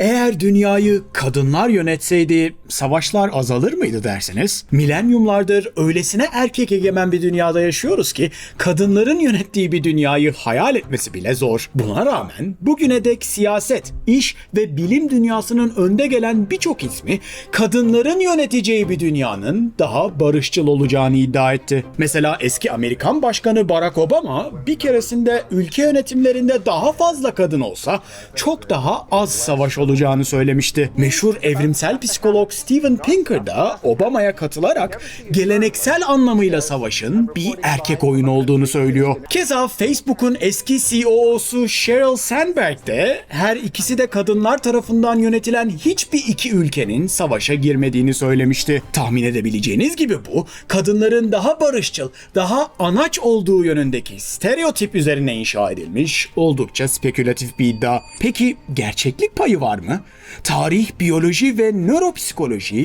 Eğer dünyayı kadınlar yönetseydi savaşlar azalır mıydı dersiniz? Milenyumlardır öylesine erkek egemen bir dünyada yaşıyoruz ki kadınların yönettiği bir dünyayı hayal etmesi bile zor. Buna rağmen bugüne dek siyaset, iş ve bilim dünyasının önde gelen birçok ismi kadınların yöneteceği bir dünyanın daha barışçıl olacağını iddia etti. Mesela eski Amerikan Başkanı Barack Obama bir keresinde ülke yönetimlerinde daha fazla kadın olsa çok daha az savaş olacağını söylemişti. Meşhur evrimsel psikolog Steven Pinker da Obama'ya katılarak geleneksel anlamıyla savaşın bir erkek oyunu olduğunu söylüyor. Keza Facebook'un eski CEO'su Sheryl Sandberg de her ikisi de kadınlar tarafından yönetilen hiçbir iki ülkenin savaşa girmediğini söylemişti. Tahmin edebileceğiniz gibi bu kadınların daha barışçıl, daha anaç olduğu yönündeki stereotip üzerine inşa edilmiş oldukça spekülatif bir iddia. Peki gerçeklik payı var mı? Tarih, biyoloji ve nöropsikoloji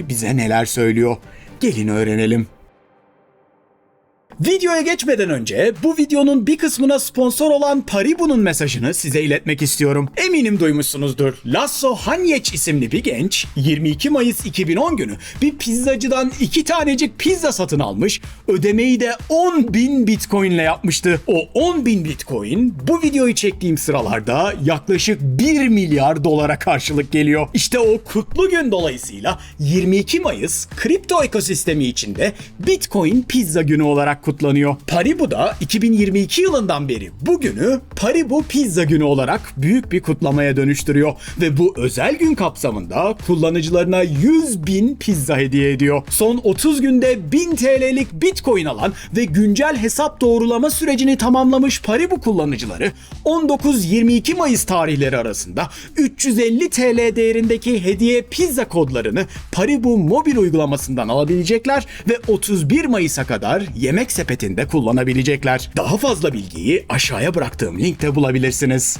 bize neler söylüyor? Gelin öğrenelim. Videoya geçmeden önce bu videonun bir kısmına sponsor olan Paribu'nun mesajını size iletmek istiyorum. Eminim duymuşsunuzdur. Lasso Hanyeç isimli bir genç 22 Mayıs 2010 günü bir pizzacıdan iki tanecik pizza satın almış. Ödemeyi de 10 bin bitcoin ile yapmıştı. O 10 bin bitcoin bu videoyu çektiğim sıralarda yaklaşık 1 milyar dolara karşılık geliyor. İşte o kutlu gün dolayısıyla 22 Mayıs kripto ekosistemi içinde Bitcoin pizza günü olarak kutlanıyor. Paribu da 2022 yılından beri bugünü Paribu Pizza Günü olarak büyük bir kutlamaya dönüştürüyor ve bu özel gün kapsamında kullanıcılarına 100 bin pizza hediye ediyor. Son 30 günde 1000 TL'lik Bitcoin alan ve güncel hesap doğrulama sürecini tamamlamış Paribu kullanıcıları 19-22 Mayıs tarihleri arasında 350 TL değerindeki hediye pizza kodlarını Paribu mobil uygulamasından alabilecekler ve 31 Mayıs'a kadar yemek sepetinde kullanabilecekler. Daha fazla bilgiyi aşağıya bıraktığım linkte bulabilirsiniz.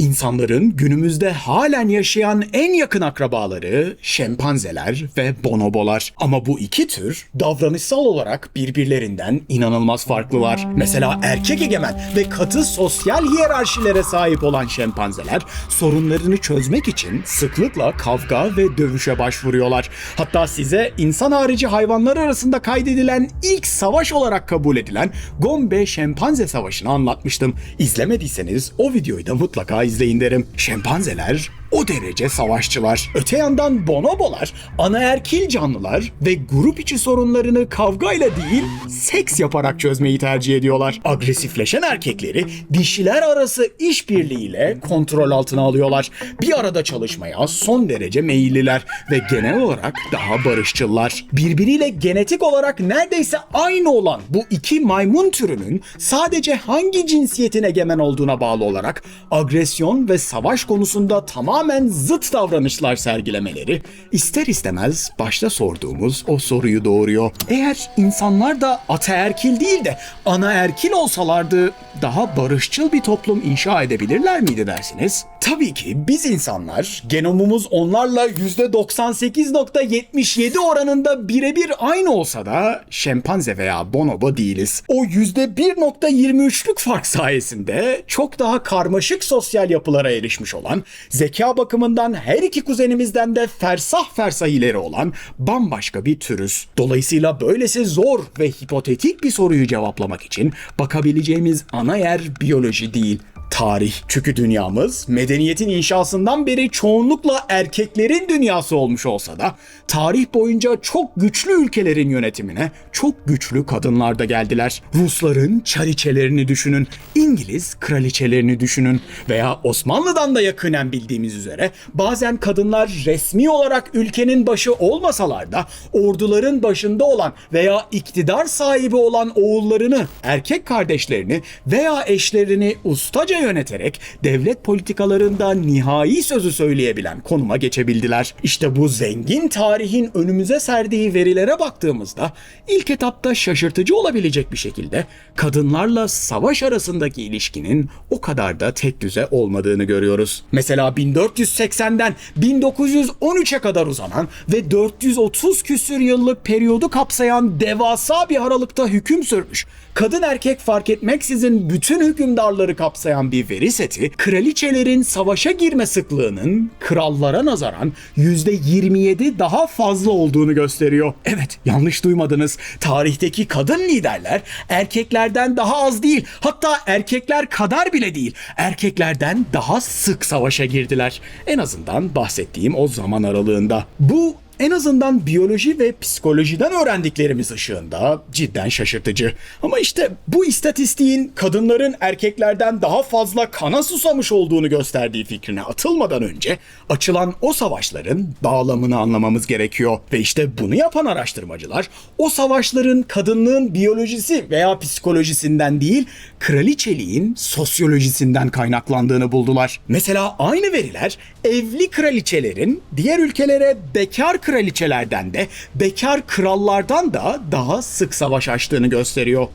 İnsanların günümüzde halen yaşayan en yakın akrabaları şempanzeler ve bonobolar. Ama bu iki tür davranışsal olarak birbirlerinden inanılmaz farklılar. Mesela erkek egemen ve katı sosyal hiyerarşilere sahip olan şempanzeler sorunlarını çözmek için sıklıkla kavga ve dövüşe başvuruyorlar. Hatta size insan harici hayvanlar arasında kaydedilen ilk savaş olarak kabul edilen Gombe Şempanze Savaşı'nı anlatmıştım. İzlemediyseniz o videoyu da mutlaka izleyin derim. Şempanzeler o derece savaşçılar. Öte yandan bonobolar anaerkil canlılar ve grup içi sorunlarını kavgayla değil seks yaparak çözmeyi tercih ediyorlar. Agresifleşen erkekleri dişiler arası işbirliğiyle kontrol altına alıyorlar. Bir arada çalışmaya son derece meyilliler ve genel olarak daha barışçılar. Birbiriyle genetik olarak neredeyse aynı olan bu iki maymun türünün sadece hangi cinsiyetin egemen olduğuna bağlı olarak agresyon ve savaş konusunda tamamen zıt davranışlar sergilemeleri ister istemez başta sorduğumuz o soruyu doğuruyor. Eğer insanlar da ataerkil değil de anaerkil olsalardı daha barışçıl bir toplum inşa edebilirler miydi dersiniz? Tabii ki biz insanlar genomumuz onlarla %98.77 oranında birebir aynı olsa da şempanze veya bonobo değiliz. O %1.23'lük fark sayesinde çok daha karmaşık sosyal yapılara erişmiş olan, zeka bakımından her iki kuzenimizden de fersah fersah ileri olan bambaşka bir türüz. Dolayısıyla böylesi zor ve hipotetik bir soruyu cevaplamak için bakabileceğimiz ana yer biyoloji değil, tarih. Çünkü dünyamız medeniyetin inşasından beri çoğunlukla erkeklerin dünyası olmuş olsa da tarih boyunca çok güçlü ülkelerin yönetimine çok güçlü kadınlar da geldiler. Rusların çariçelerini düşünün, İngiliz kraliçelerini düşünün veya Osmanlı'dan da yakınen bildiğimiz üzere bazen kadınlar resmi olarak ülkenin başı olmasalar da orduların başında olan veya iktidar sahibi olan oğullarını, erkek kardeşlerini veya eşlerini ustaca yöneterek devlet politikalarında nihai sözü söyleyebilen konuma geçebildiler. İşte bu zengin tarihin önümüze serdiği verilere baktığımızda ilk etapta şaşırtıcı olabilecek bir şekilde kadınlarla savaş arasındaki ilişkinin o kadar da tek düze olmadığını görüyoruz. Mesela 1480'den 1913'e kadar uzanan ve 430 küsür yıllık periyodu kapsayan devasa bir aralıkta hüküm sürmüş. Kadın erkek fark etmeksizin bütün hükümdarları kapsayan bir veri seti, kraliçelerin savaşa girme sıklığının krallara nazaran %27 daha fazla olduğunu gösteriyor. Evet, yanlış duymadınız. Tarihteki kadın liderler erkeklerden daha az değil, hatta erkekler kadar bile değil, erkeklerden daha sık savaşa girdiler. En azından bahsettiğim o zaman aralığında. Bu en azından biyoloji ve psikolojiden öğrendiklerimiz ışığında cidden şaşırtıcı. Ama işte bu istatistiğin kadınların erkeklerden daha fazla kana susamış olduğunu gösterdiği fikrine atılmadan önce açılan o savaşların bağlamını anlamamız gerekiyor. Ve işte bunu yapan araştırmacılar o savaşların kadınlığın biyolojisi veya psikolojisinden değil kraliçeliğin sosyolojisinden kaynaklandığını buldular. Mesela aynı veriler evli kraliçelerin diğer ülkelere bekar kraliçelerden de bekar krallardan da daha sık savaş açtığını gösteriyor.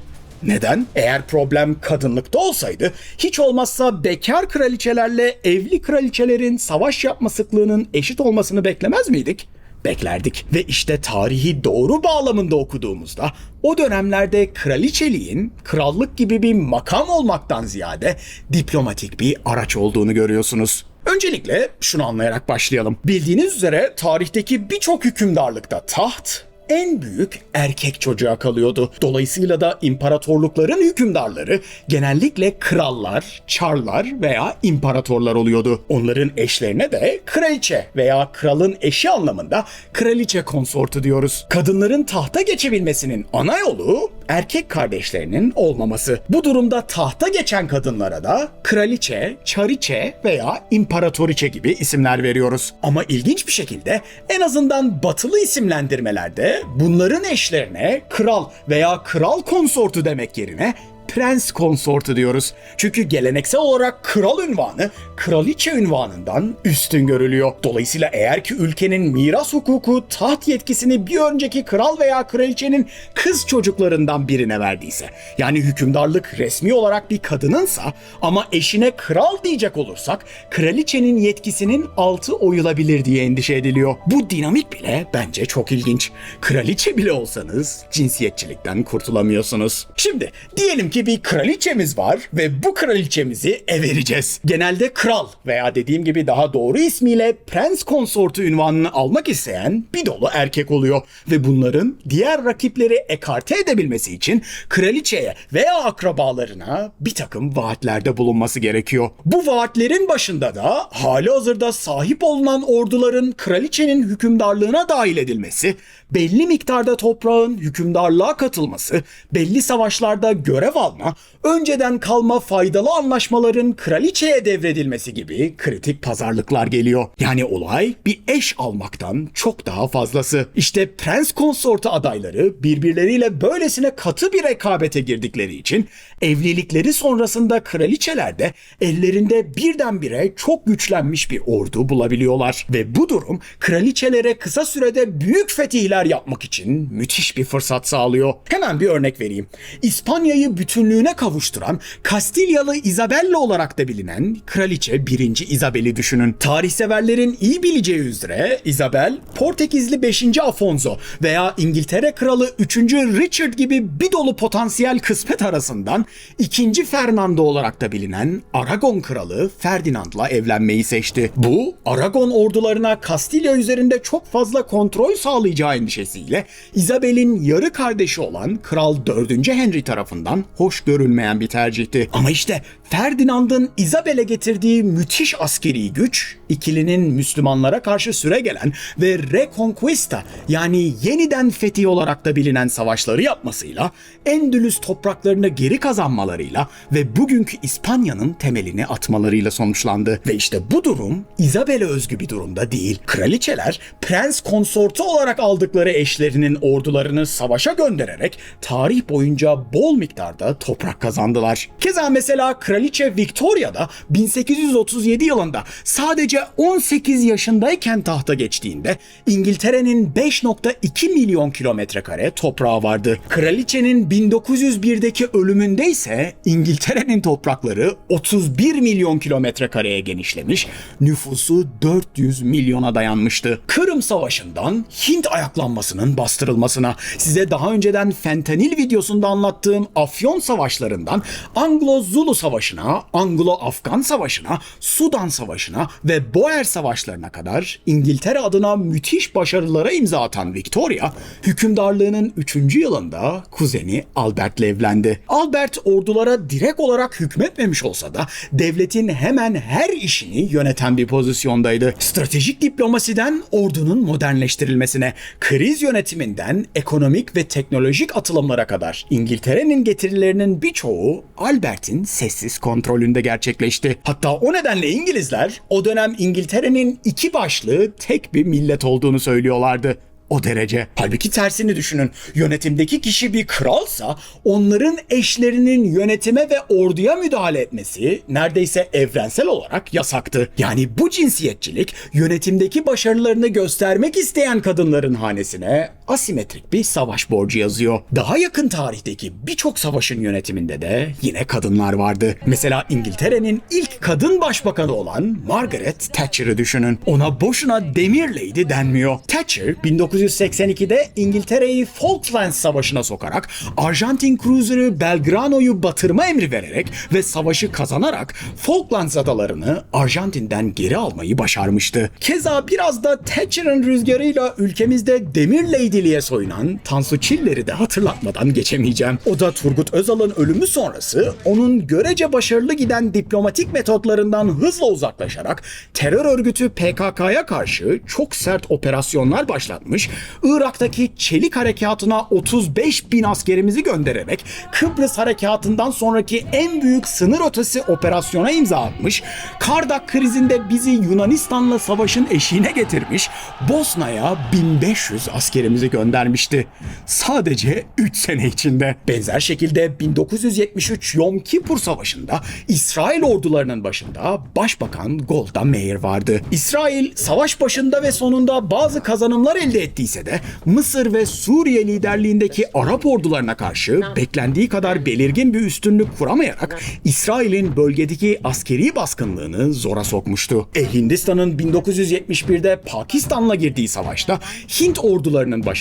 Neden? Eğer problem kadınlıkta olsaydı hiç olmazsa bekar kraliçelerle evli kraliçelerin savaş yapma sıklığının eşit olmasını beklemez miydik? Beklerdik. Ve işte tarihi doğru bağlamında okuduğumuzda o dönemlerde kraliçeliğin krallık gibi bir makam olmaktan ziyade diplomatik bir araç olduğunu görüyorsunuz. Öncelikle şunu anlayarak başlayalım. Bildiğiniz üzere tarihteki birçok hükümdarlıkta taht en büyük erkek çocuğa kalıyordu. Dolayısıyla da imparatorlukların hükümdarları genellikle krallar, çarlar veya imparatorlar oluyordu. Onların eşlerine de kraliçe veya kralın eşi anlamında kraliçe konsortu diyoruz. Kadınların tahta geçebilmesinin ana yolu erkek kardeşlerinin olmaması. Bu durumda tahta geçen kadınlara da kraliçe, çariçe veya imparatoriçe gibi isimler veriyoruz. Ama ilginç bir şekilde en azından batılı isimlendirmelerde bunların eşlerine kral veya kral konsortu demek yerine prens konsortu diyoruz. Çünkü geleneksel olarak kral ünvanı kraliçe ünvanından üstün görülüyor. Dolayısıyla eğer ki ülkenin miras hukuku taht yetkisini bir önceki kral veya kraliçenin kız çocuklarından birine verdiyse yani hükümdarlık resmi olarak bir kadınınsa ama eşine kral diyecek olursak kraliçenin yetkisinin altı oyulabilir diye endişe ediliyor. Bu dinamik bile bence çok ilginç. Kraliçe bile olsanız cinsiyetçilikten kurtulamıyorsunuz. Şimdi diyelim ki bir kraliçemiz var ve bu kraliçemizi evereceğiz. Genelde kral veya dediğim gibi daha doğru ismiyle prens konsortu ünvanını almak isteyen bir dolu erkek oluyor ve bunların diğer rakipleri ekarte edebilmesi için kraliçeye veya akrabalarına bir takım vaatlerde bulunması gerekiyor. Bu vaatlerin başında da hali hazırda sahip olunan orduların kraliçenin hükümdarlığına dahil edilmesi, belli miktarda toprağın hükümdarlığa katılması, belli savaşlarda görev alma, önceden kalma faydalı anlaşmaların kraliçeye devredilmesi gibi kritik pazarlıklar geliyor. Yani olay bir eş almaktan çok daha fazlası. İşte prens konsortu adayları birbirleriyle böylesine katı bir rekabete girdikleri için evlilikleri sonrasında kraliçeler de ellerinde birdenbire çok güçlenmiş bir ordu bulabiliyorlar. Ve bu durum kraliçelere kısa sürede büyük fetihler yapmak için müthiş bir fırsat sağlıyor. Hemen bir örnek vereyim. İspanya'yı bütünlüğüne kavuşturan Kastilyalı Isabella olarak da bilinen Kraliçe 1. Isabel'i düşünün. Tarihseverlerin iyi bileceği üzere Isabel, Portekizli 5. Afonso veya İngiltere Kralı 3. Richard gibi bir dolu potansiyel kısmet arasından 2. Fernando olarak da bilinen Aragon Kralı Ferdinand'la evlenmeyi seçti. Bu, Aragon ordularına Kastilya üzerinde çok fazla kontrol sağlayacağı endişesiyle Isabel'in yarı kardeşi olan Kral 4. Henry tarafından hoş görülmeyen bir tercihti. Ama işte Ferdinand'ın Isabel'e getirdiği müthiş askeri güç, ikilinin Müslümanlara karşı süre gelen ve Reconquista yani yeniden fetih olarak da bilinen savaşları yapmasıyla, Endülüs topraklarını geri kazanmalarıyla ve bugünkü İspanya'nın temelini atmalarıyla sonuçlandı. Ve işte bu durum Isabel'e özgü bir durumda değil. Kraliçeler prens konsortu olarak aldıkları eşlerinin ordularını savaşa göndererek tarih boyunca bol miktarda toprak kazandılar. Keza mesela Kraliçe Victoria da 1837 yılında sadece 18 yaşındayken tahta geçtiğinde İngiltere'nin 5.2 milyon kilometre kare toprağı vardı. Kraliçenin 1901'deki ölümünde ise İngiltere'nin toprakları 31 milyon kilometre kareye genişlemiş, nüfusu 400 milyona dayanmıştı. Kırım Savaşı'ndan Hint ayaklanmasının bastırılmasına, size daha önceden fentanil videosunda anlattığım Afyon savaşlarından Anglo-Zulu Savaşı Savaşı'na, Anglo-Afgan Savaşı'na, Sudan Savaşı'na ve Boer Savaşları'na kadar İngiltere adına müthiş başarılara imza atan Victoria, hükümdarlığının 3. yılında kuzeni Albert'le evlendi. Albert ordulara direkt olarak hükmetmemiş olsa da devletin hemen her işini yöneten bir pozisyondaydı. Stratejik diplomasiden ordunun modernleştirilmesine, kriz yönetiminden ekonomik ve teknolojik atılımlara kadar İngiltere'nin getirilerinin birçoğu Albert'in sessiz kontrolünde gerçekleşti. Hatta o nedenle İngilizler o dönem İngiltere'nin iki başlı tek bir millet olduğunu söylüyorlardı. O derece. Halbuki tersini düşünün. Yönetimdeki kişi bir kralsa onların eşlerinin yönetime ve orduya müdahale etmesi neredeyse evrensel olarak yasaktı. Yani bu cinsiyetçilik yönetimdeki başarılarını göstermek isteyen kadınların hanesine asimetrik bir savaş borcu yazıyor. Daha yakın tarihteki birçok savaşın yönetiminde de yine kadınlar vardı. Mesela İngiltere'nin ilk kadın başbakanı olan Margaret Thatcher'ı düşünün. Ona boşuna Demir Lady denmiyor. Thatcher 1982'de İngiltere'yi Falklands Savaşı'na sokarak Arjantin cruiser'ı Belgrano'yu batırma emri vererek ve savaşı kazanarak Falklands adalarını Arjantin'den geri almayı başarmıştı. Keza biraz da Thatcher'ın rüzgarıyla ülkemizde Demir Lady'liğe soyunan Tansu Çiller'i de hatırlatmadan geçemeyeceğim. O da Turgut Özal'ın ölümü sonrası onun görece başarılı giden diplomatik metotlarından hızla uzaklaşarak terör örgütü PKK'ya karşı çok sert operasyonlar başlatmış, Irak'taki Çelik Harekatı'na 35 bin askerimizi göndererek Kıbrıs Harekatı'ndan sonraki en büyük sınır ötesi operasyona imza atmış, Kardak krizinde bizi Yunanistan'la savaşın eşiğine getirmiş, Bosna'ya 1500 askerimizi göndermişti. Sadece 3 sene içinde. Benzer şekilde 1973 Yom Kippur Savaşı'nda İsrail ordularının başında Başbakan Golda Meir vardı. İsrail savaş başında ve sonunda bazı kazanımlar elde ettiyse de Mısır ve Suriye liderliğindeki Arap ordularına karşı beklendiği kadar belirgin bir üstünlük kuramayarak İsrail'in bölgedeki askeri baskınlığını zora sokmuştu. E Hindistan'ın 1971'de Pakistan'la girdiği savaşta Hint ordularının başında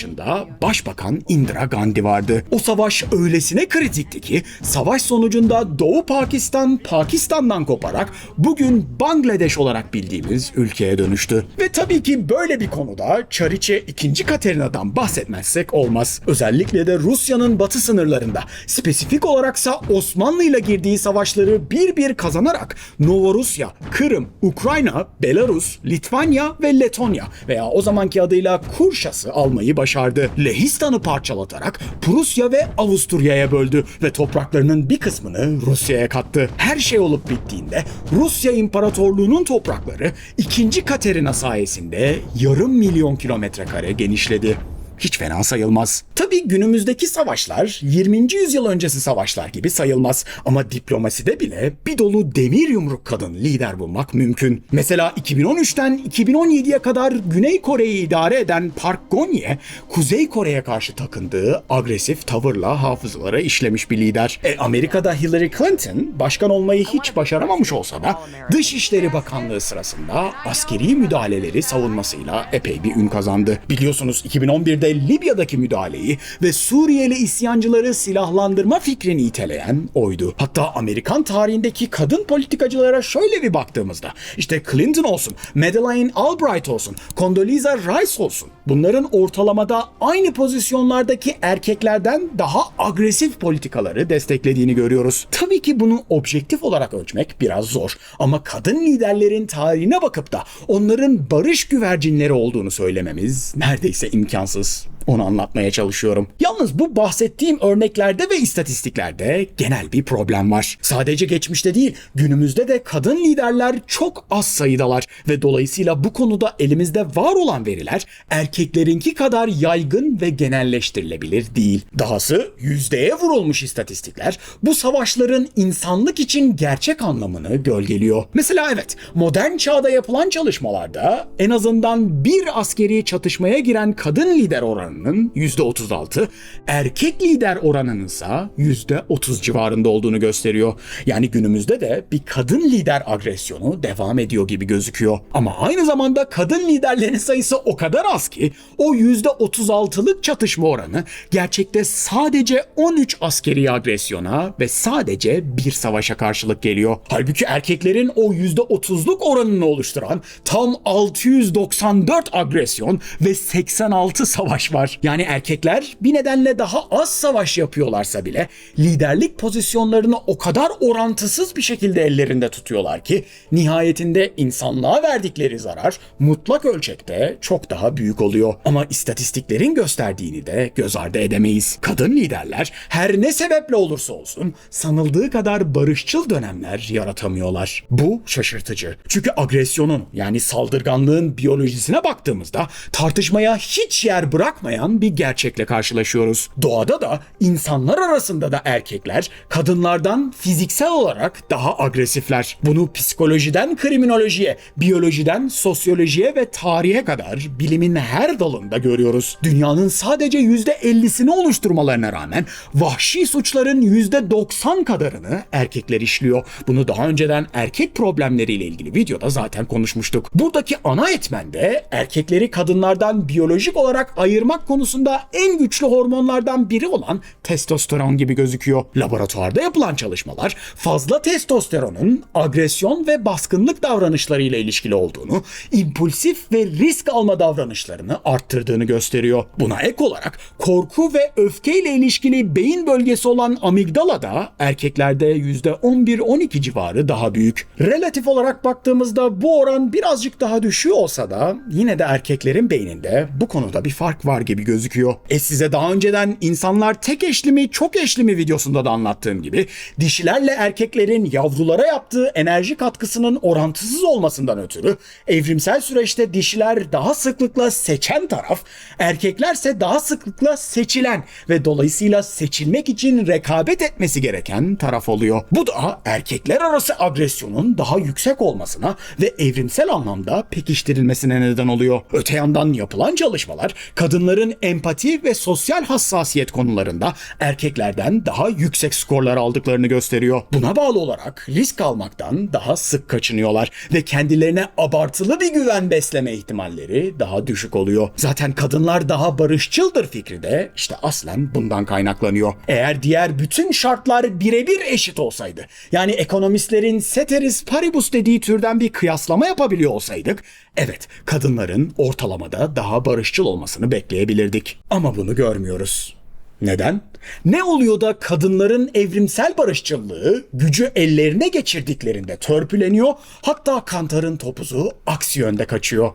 Başbakan Indira Gandhi vardı. O savaş öylesine kritikti ki savaş sonucunda Doğu Pakistan Pakistan'dan koparak bugün Bangladeş olarak bildiğimiz ülkeye dönüştü. Ve tabii ki böyle bir konuda Çariçe 2. Katerina'dan bahsetmezsek olmaz. Özellikle de Rusya'nın batı sınırlarında spesifik olaraksa Osmanlı ile girdiği savaşları bir bir kazanarak Novorusya, Kırım, Ukrayna, Belarus, Litvanya ve Letonya veya o zamanki adıyla Kurşas'ı almayı başardı. Lehistan'ı parçalatarak Prusya ve Avusturya'ya böldü ve topraklarının bir kısmını Rusya'ya kattı. Her şey olup bittiğinde Rusya İmparatorluğu'nun toprakları 2. Katerina sayesinde yarım milyon kilometre kare genişledi hiç fena sayılmaz. Tabii günümüzdeki savaşlar 20. yüzyıl öncesi savaşlar gibi sayılmaz ama diplomaside bile bir dolu demir yumruk kadın lider bulmak mümkün. Mesela 2013'ten 2017'ye kadar Güney Kore'yi idare eden Park Geun-hye, Kuzey Kore'ye karşı takındığı agresif tavırla hafızalara işlemiş bir lider. E Amerika'da Hillary Clinton başkan olmayı hiç başaramamış olsa da Dışişleri Bakanlığı sırasında askeri müdahaleleri savunmasıyla epey bir ün kazandı. Biliyorsunuz 2011'de Libya'daki müdahaleyi ve Suriyeli isyancıları silahlandırma fikrini iteleyen oydu. Hatta Amerikan tarihindeki kadın politikacılara şöyle bir baktığımızda işte Clinton olsun, Madeleine Albright olsun, Condoleezza Rice olsun. Bunların ortalamada aynı pozisyonlardaki erkeklerden daha agresif politikaları desteklediğini görüyoruz. Tabii ki bunu objektif olarak ölçmek biraz zor. Ama kadın liderlerin tarihine bakıp da onların barış güvercinleri olduğunu söylememiz neredeyse imkansız. Peace. Onu anlatmaya çalışıyorum. Yalnız bu bahsettiğim örneklerde ve istatistiklerde genel bir problem var. Sadece geçmişte değil, günümüzde de kadın liderler çok az sayıdalar ve dolayısıyla bu konuda elimizde var olan veriler erkeklerinki kadar yaygın ve genelleştirilebilir değil. Dahası yüzdeye vurulmuş istatistikler bu savaşların insanlık için gerçek anlamını gölgeliyor. Mesela evet, modern çağda yapılan çalışmalarda en azından bir askeri çatışmaya giren kadın lider oranı oranının %36, erkek lider oranının ise %30 civarında olduğunu gösteriyor. Yani günümüzde de bir kadın lider agresyonu devam ediyor gibi gözüküyor. Ama aynı zamanda kadın liderlerin sayısı o kadar az ki o %36'lık çatışma oranı gerçekte sadece 13 askeri agresyona ve sadece bir savaşa karşılık geliyor. Halbuki erkeklerin o %30'luk oranını oluşturan tam 694 agresyon ve 86 savaş var. Yani erkekler bir nedenle daha az savaş yapıyorlarsa bile liderlik pozisyonlarını o kadar orantısız bir şekilde ellerinde tutuyorlar ki nihayetinde insanlığa verdikleri zarar mutlak ölçekte çok daha büyük oluyor. Ama istatistiklerin gösterdiğini de göz ardı edemeyiz. Kadın liderler her ne sebeple olursa olsun sanıldığı kadar barışçıl dönemler yaratamıyorlar. Bu şaşırtıcı. Çünkü agresyonun yani saldırganlığın biyolojisine baktığımızda tartışmaya hiç yer bırakmayan bir gerçekle karşılaşıyoruz. Doğada da insanlar arasında da erkekler kadınlardan fiziksel olarak daha agresifler. Bunu psikolojiden kriminolojiye, biyolojiden sosyolojiye ve tarihe kadar bilimin her dalında görüyoruz. Dünyanın sadece %50'sini oluşturmalarına rağmen vahşi suçların %90 kadarını erkekler işliyor. Bunu daha önceden erkek problemleriyle ilgili videoda zaten konuşmuştuk. Buradaki ana etmen de erkekleri kadınlardan biyolojik olarak ayırmak konusunda en güçlü hormonlardan biri olan testosteron gibi gözüküyor. Laboratuvarda yapılan çalışmalar fazla testosteronun agresyon ve baskınlık davranışlarıyla ilişkili olduğunu, impulsif ve risk alma davranışlarını arttırdığını gösteriyor. Buna ek olarak korku ve öfkeyle ilişkili beyin bölgesi olan amigdala da erkeklerde %11-12 civarı daha büyük. Relatif olarak baktığımızda bu oran birazcık daha düşüyor olsa da yine de erkeklerin beyninde bu konuda bir fark var gibi gözüküyor. E size daha önceden insanlar tek eşli mi çok eşli mi videosunda da anlattığım gibi dişilerle erkeklerin yavrulara yaptığı enerji katkısının orantısız olmasından ötürü evrimsel süreçte dişiler daha sıklıkla seçen taraf, erkeklerse daha sıklıkla seçilen ve dolayısıyla seçilmek için rekabet etmesi gereken taraf oluyor. Bu da erkekler arası agresyonun daha yüksek olmasına ve evrimsel anlamda pekiştirilmesine neden oluyor. Öte yandan yapılan çalışmalar kadınların empati ve sosyal hassasiyet konularında erkeklerden daha yüksek skorlar aldıklarını gösteriyor. Buna bağlı olarak risk almaktan daha sık kaçınıyorlar ve kendilerine abartılı bir güven besleme ihtimalleri daha düşük oluyor. Zaten kadınlar daha barışçıldır fikri de işte aslen bundan kaynaklanıyor. Eğer diğer bütün şartlar birebir eşit olsaydı, yani ekonomistlerin ceteris paribus dediği türden bir kıyaslama yapabiliyor olsaydık, evet kadınların ortalamada daha barışçıl olmasını bekleyebilirdik. Ama bunu görmüyoruz. Neden? Ne oluyor da kadınların evrimsel barışçılığı gücü ellerine geçirdiklerinde törpüleniyor, hatta kantarın topuzu aksi yönde kaçıyor?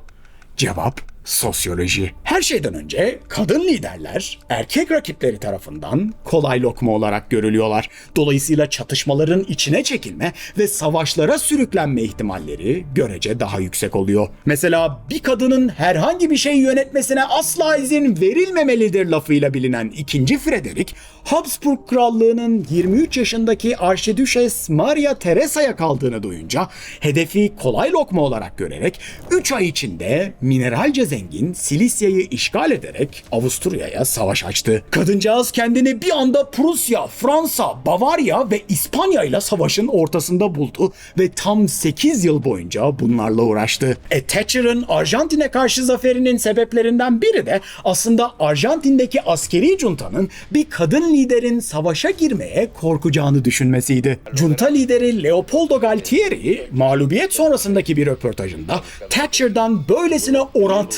Cevap sosyoloji. Her şeyden önce kadın liderler erkek rakipleri tarafından kolay lokma olarak görülüyorlar. Dolayısıyla çatışmaların içine çekilme ve savaşlara sürüklenme ihtimalleri görece daha yüksek oluyor. Mesela bir kadının herhangi bir şey yönetmesine asla izin verilmemelidir lafıyla bilinen 2. Frederick, Habsburg Krallığı'nın 23 yaşındaki Arşidüşes Maria Teresa'ya kaldığını duyunca hedefi kolay lokma olarak görerek 3 ay içinde mineralce zengin Silisya'yı işgal ederek Avusturya'ya savaş açtı. Kadıncağız kendini bir anda Prusya, Fransa, Bavarya ve İspanya ile savaşın ortasında buldu ve tam 8 yıl boyunca bunlarla uğraştı. E Thatcher'ın Arjantin'e karşı zaferinin sebeplerinden biri de aslında Arjantin'deki askeri juntanın bir kadın liderin savaşa girmeye korkacağını düşünmesiydi. Junta lideri Leopoldo Galtieri mağlubiyet sonrasındaki bir röportajında Thatcher'dan böylesine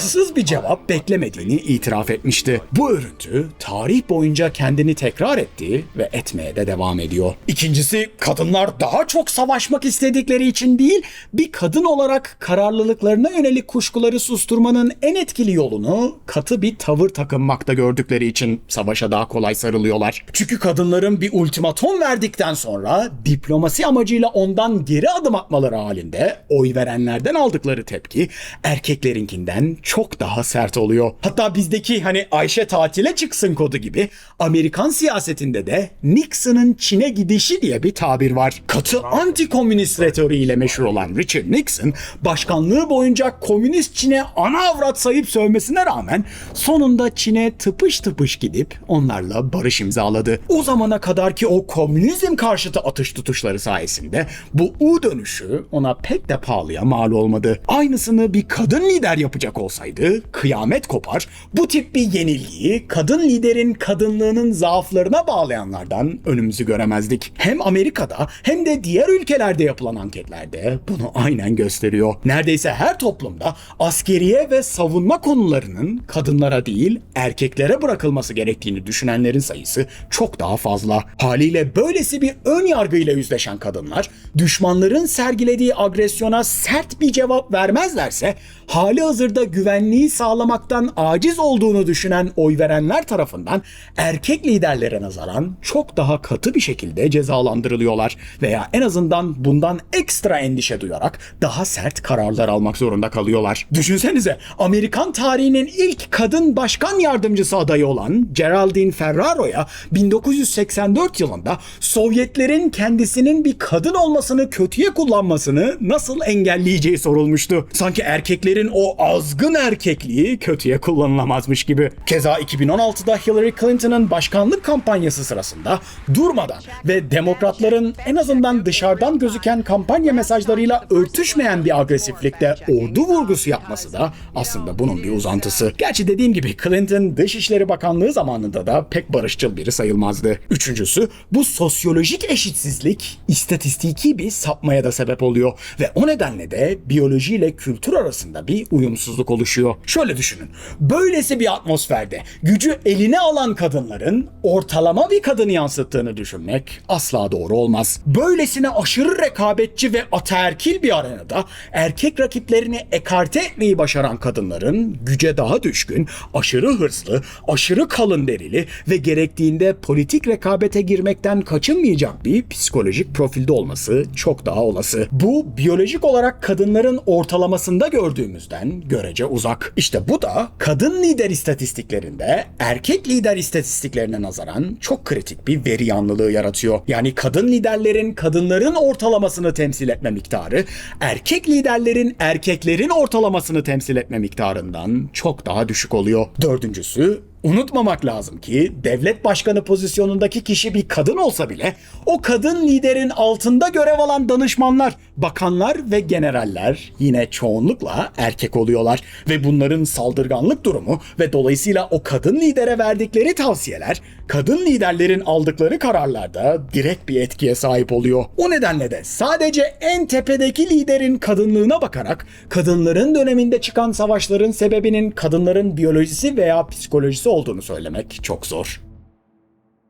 orantısız bir cevap beklemediğini itiraf etmişti. Bu örüntü tarih boyunca kendini tekrar etti ve etmeye de devam ediyor. İkincisi kadınlar daha çok savaşmak istedikleri için değil, bir kadın olarak kararlılıklarına yönelik kuşkuları susturmanın en etkili yolunu katı bir tavır takınmakta gördükleri için savaşa daha kolay sarılıyorlar. Çünkü kadınların bir ultimatom verdikten sonra diplomasi amacıyla ondan geri adım atmaları halinde oy verenlerden aldıkları tepki erkeklerinkinden çok daha sert oluyor. Hatta bizdeki hani Ayşe tatile çıksın kodu gibi Amerikan siyasetinde de Nixon'ın Çin'e gidişi diye bir tabir var. Katı anti-komünist retoriğiyle meşhur olan Richard Nixon başkanlığı boyunca komünist Çin'e ana avrat sayıp sövmesine rağmen sonunda Çin'e tıpış tıpış gidip onlarla barış imzaladı. O zamana kadar ki o komünizm karşıtı atış tutuşları sayesinde bu U dönüşü ona pek de pahalıya mal olmadı. Aynısını bir kadın lider yapacak olsaydı kıyamet kopar. Bu tip bir yenilgiyi kadın liderin kadınlığının zaaflarına bağlayanlardan önümüzü göremezdik. Hem Amerika'da hem de diğer ülkelerde yapılan anketlerde bunu aynen gösteriyor. Neredeyse her toplumda askeriye ve savunma konularının kadınlara değil erkeklere bırakılması gerektiğini düşünenlerin sayısı çok daha fazla. Haliyle böylesi bir ön yargıyla yüzleşen kadınlar düşmanların sergilediği agresyona sert bir cevap vermezlerse hali hazırda güvenliği sağlamaktan aciz olduğunu düşünen oy verenler tarafından erkek liderlere nazaran çok daha katı bir şekilde cezalandırılıyorlar veya en azından bundan ekstra endişe duyarak daha sert kararlar almak zorunda kalıyorlar. Düşünsenize Amerikan tarihinin ilk kadın başkan yardımcısı adayı olan Geraldine Ferraro'ya 1984 yılında Sovyetlerin kendisinin bir kadın olmasını kötüye kullanmasını nasıl engelleyeceği sorulmuştu. Sanki erkeklerin o azgın erkekliği kötüye kullanılamazmış gibi. Keza 2016'da Hillary Clinton'ın başkanlık kampanyası sırasında durmadan ve demokratların en azından dışarıdan gözüken kampanya mesajlarıyla örtüşmeyen bir agresiflikte ordu vurgusu yapması da aslında bunun bir uzantısı. Gerçi dediğim gibi Clinton Dışişleri Bakanlığı zamanında da pek barışçıl biri sayılmazdı. Üçüncüsü bu sosyolojik eşitsizlik istatistiki bir sapmaya da sebep oluyor ve o nedenle de biyoloji ile kültür arasında bir uyumsuzluk oluşuyor. Şöyle düşünün. Böylesi bir atmosferde gücü eline alan kadınların ortalama bir kadını yansıttığını düşünmek asla doğru olmaz. Böylesine aşırı rekabetçi ve ataerkil bir arenada erkek rakiplerini ekarte etmeyi başaran kadınların güce daha düşkün, aşırı hırslı, aşırı kalın derili ve gerektiğinde politik rekabete girmekten kaçınmayacak bir psikolojik profilde olması çok daha olası. Bu biyolojik olarak kadınların ortalamasında gördüğümüzden görece uzak. İşte bu da kadın lider istatistiklerinde erkek lider istatistiklerine nazaran çok kritik bir veri yanlılığı yaratıyor. Yani kadın liderlerin kadınların ortalamasını temsil etme miktarı erkek liderlerin erkeklerin ortalamasını temsil etme miktarından çok daha düşük oluyor. Dördüncüsü Unutmamak lazım ki devlet başkanı pozisyonundaki kişi bir kadın olsa bile o kadın liderin altında görev alan danışmanlar, bakanlar ve generaller yine çoğunlukla erkek oluyorlar ve bunların saldırganlık durumu ve dolayısıyla o kadın lidere verdikleri tavsiyeler kadın liderlerin aldıkları kararlarda direkt bir etkiye sahip oluyor. O nedenle de sadece en tepedeki liderin kadınlığına bakarak kadınların döneminde çıkan savaşların sebebinin kadınların biyolojisi veya psikolojisi olduğunu söylemek çok zor.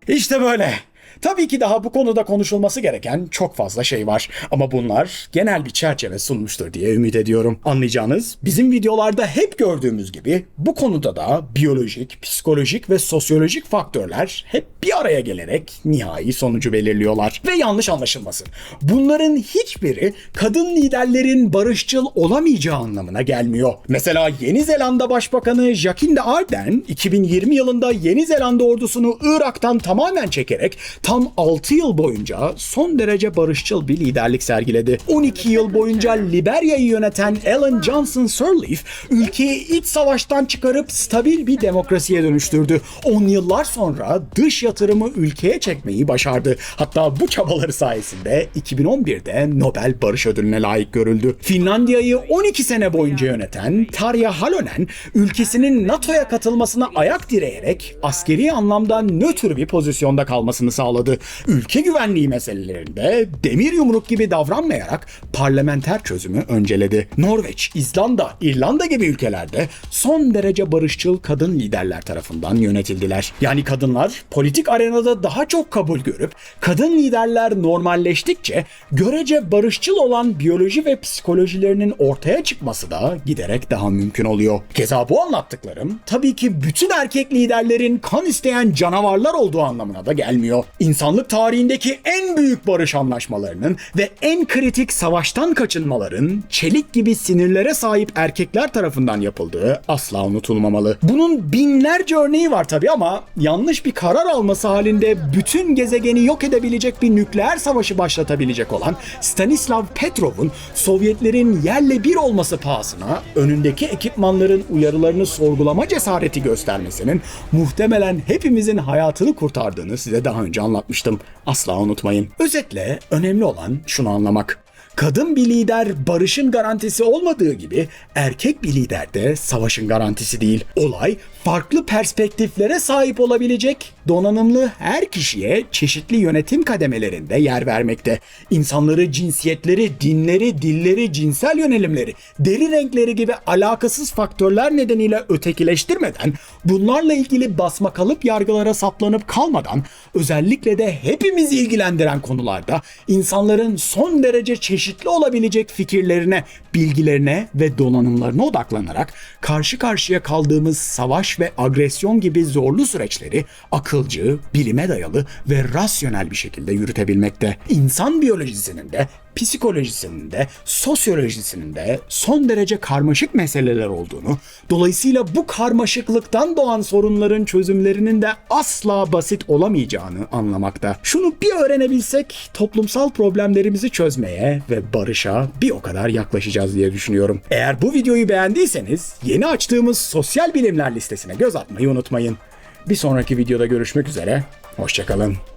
İşte böyle. Tabii ki daha bu konuda konuşulması gereken çok fazla şey var. Ama bunlar genel bir çerçeve sunmuştur diye ümit ediyorum. Anlayacağınız bizim videolarda hep gördüğümüz gibi bu konuda da biyolojik, psikolojik ve sosyolojik faktörler hep bir araya gelerek nihai sonucu belirliyorlar. Ve yanlış anlaşılmasın. Bunların hiçbiri kadın liderlerin barışçıl olamayacağı anlamına gelmiyor. Mesela Yeni Zelanda Başbakanı Jacinda Ardern 2020 yılında Yeni Zelanda ordusunu Irak'tan tamamen çekerek tam 6 yıl boyunca son derece barışçıl bir liderlik sergiledi. 12 yıl boyunca Liberya'yı yöneten Ellen Johnson Sirleaf ülkeyi iç savaştan çıkarıp stabil bir demokrasiye dönüştürdü. 10 yıllar sonra dış yatırımı ülkeye çekmeyi başardı. Hatta bu çabaları sayesinde 2011'de Nobel Barış Ödülüne layık görüldü. Finlandiya'yı 12 sene boyunca yöneten Tarja Halonen ülkesinin NATO'ya katılmasına ayak direyerek askeri anlamda nötr bir pozisyonda kalmasını sağladı. Ülke güvenliği meselelerinde demir yumruk gibi davranmayarak parlamenter çözümü önceledi. Norveç, İzlanda, İrlanda gibi ülkelerde son derece barışçıl kadın liderler tarafından yönetildiler. Yani kadınlar politik arenada daha çok kabul görüp kadın liderler normalleştikçe görece barışçıl olan biyoloji ve psikolojilerinin ortaya çıkması da giderek daha mümkün oluyor. Keza bu anlattıklarım tabii ki bütün erkek liderlerin kan isteyen canavarlar olduğu anlamına da gelmiyor. İnsanlık tarihindeki en büyük barış anlaşmalarının ve en kritik savaştan kaçınmaların çelik gibi sinirlere sahip erkekler tarafından yapıldığı asla unutulmamalı. Bunun binlerce örneği var tabi ama yanlış bir karar alması halinde bütün gezegeni yok edebilecek bir nükleer savaşı başlatabilecek olan Stanislav Petrov'un Sovyetlerin yerle bir olması pahasına önündeki ekipmanların uyarılarını sorgulama cesareti göstermesinin muhtemelen hepimizin hayatını kurtardığını size daha önce anlatmıştım. Asla unutmayın. Özetle önemli olan şunu anlamak. Kadın bir lider barışın garantisi olmadığı gibi erkek bir lider de savaşın garantisi değil. Olay farklı perspektiflere sahip olabilecek donanımlı her kişiye çeşitli yönetim kademelerinde yer vermekte. İnsanları cinsiyetleri, dinleri, dilleri, cinsel yönelimleri, deri renkleri gibi alakasız faktörler nedeniyle ötekileştirmeden, bunlarla ilgili basma kalıp yargılara saplanıp kalmadan, özellikle de hepimizi ilgilendiren konularda insanların son derece çeşitli olabilecek fikirlerine, bilgilerine ve donanımlarına odaklanarak karşı karşıya kaldığımız ve agresyon gibi zorlu süreçleri akılcı, bilime dayalı ve rasyonel bir şekilde yürütebilmekte. İnsan biyolojisinin de psikolojisinin de sosyolojisinin de son derece karmaşık meseleler olduğunu, dolayısıyla bu karmaşıklıktan doğan sorunların çözümlerinin de asla basit olamayacağını anlamakta. Şunu bir öğrenebilsek toplumsal problemlerimizi çözmeye ve barışa bir o kadar yaklaşacağız diye düşünüyorum. Eğer bu videoyu beğendiyseniz yeni açtığımız sosyal bilimler listesine göz atmayı unutmayın. Bir sonraki videoda görüşmek üzere, hoşçakalın.